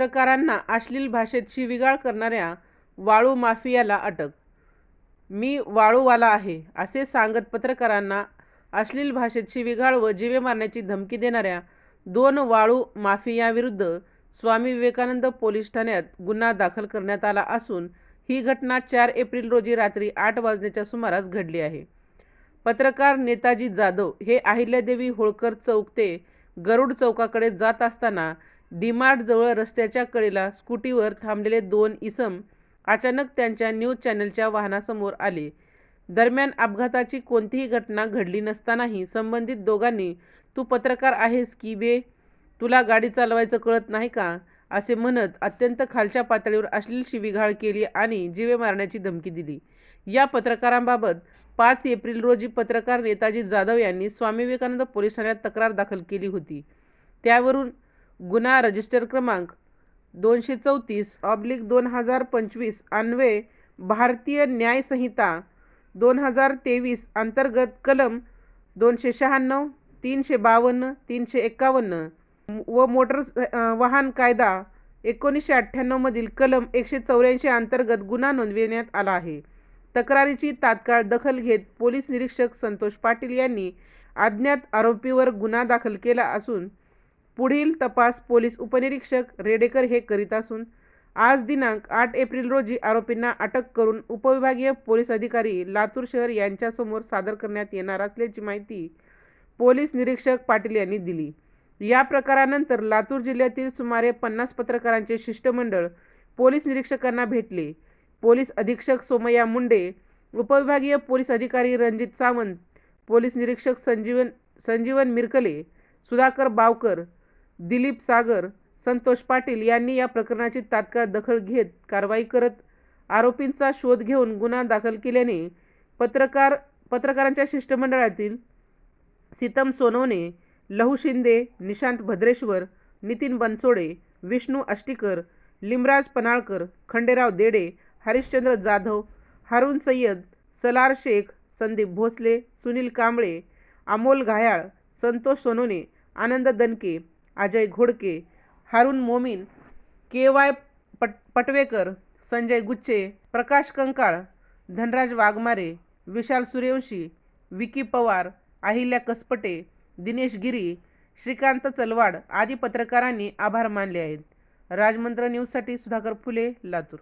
पत्रकारांना अश्लील भाषेत शिवीगाळ करणाऱ्या वाळू माफियाला अटक. मी वाळूवाला आहे असे सांगत पत्रकारांना अश्लील भाषेत शिवीगाळ व जीवे मारण्याची धमकी देणाऱ्या दोन वाळू माफियाविरुद्ध स्वामी विवेकानंद पोलीस ठाण्यात गुन्हा दाखल करण्यात आला असून ही घटना चार एप्रिल रोजी रात्री आठ वाजण्याच्या सुमारास घडली आहे. पत्रकार नेताजी जाधव हे अहिल्यादेवी होळकर चौक ते गरुड चौकाकडे जात असताना डीमार्टजवळ रस्त्याच्या कडेला स्कूटीवर थांबलेले दोन इसम अचानक त्यांच्या न्यूज चॅनलच्या वाहनासमोर आले. दरम्यान अपघाताची कोणतीही घटना घडली नसतानाही संबंधित दोघांनी तू पत्रकार आहेस की बे? तुला गाडी चालवायचं कळत नाही का? असे म्हणत अत्यंत खालच्या पातळीवर अश्लील शिविघाळ केली आणि जीवे मारण्याची धमकी दिली. या पत्रकारांबाबत पाच एप्रिल रोजी पत्रकार नेताजी जाधव यांनी स्वामी विवेकानंद पोलीस ठाण्यात तक्रार दाखल केली होती. त्यावरून गुन्हा रजिस्टर क्रमांक दोनशे चौतीस ऑब्लिक दोन हजार पंचवीस अन्वे भारतीय न्यायसंहिता दोन हजार तेवीस अंतर्गत कलम दोनशे शहाण्णव तीनशे बावन्न तीनशे एक्कावन्न व मोटर वाहन कायदा एकोणीसशे अठ्ठ्याण्णवमधील कलम एकशे चौऱ्याऐंशी अंतर्गत गुन्हा नोंदविण्यात आला आहे. तक्रारीची तात्काळ दखल घेत पोलीस निरीक्षक संतोष पाटील यांनी अज्ञात आरोपीवर गुन्हा दाखल केला असून पुढील तपास पोलीस उपनिरीक्षक रेडेकर हे करीत असून आज दिनांक आठ एप्रिल रोजी आरोपींना अटक करून उपविभागीय पोलीस अधिकारी लातूर शहर यांच्यासमोर सादर करण्यात येणार असल्याची माहिती पोलीस निरीक्षक पाटील यांनी दिली. या प्रकारानंतर लातूर जिल्ह्यातील सुमारे पन्नास पत्रकारांचे शिष्टमंडळ पोलीस निरीक्षकांना भेटले. पोलीस अधीक्षक सोमय्या मुंडे उपविभागीय पोलीस अधिकारी रणजित सावंत पोलीस निरीक्षक संजीवन संजीवन मिरकले सुधाकर बावकर दिलीप सागर संतोष पाटील यांनी या प्रकरणाची तात्काळ दखल घेत कारवाई करत आरोपींचा शोध घेऊन गुन्हा दाखल केल्याने पत्रकार पत्रकारांच्या शिष्टमंडळातील सीतम सोनवणे लहू शिंदे निशांत भद्रेश्वर नितीन बनसोडे विष्णू आष्टीकर लिमराज पनाळकर खंडेराव देडे हरिश्चंद्र जाधव हारून सय्यद सलार शेख संदीप भोसले सुनील कांबळे अमोल घायाळ संतोष सोनवणे आनंद दनके अजय घोडके हारून मोमीन के वाय पट पटवेकर संजय गुच्चे प्रकाश कंकाळ धनराज वाघमारे विशाल सूर्यवंशी विकी पवार अहिल्या कसपटे दिनेश गिरी श्रीकांत चलवाड आदी पत्रकारांनी आभार मानले आहेत. राजमंत्र न्यूजसाठी सुधाकर फुले लातूर.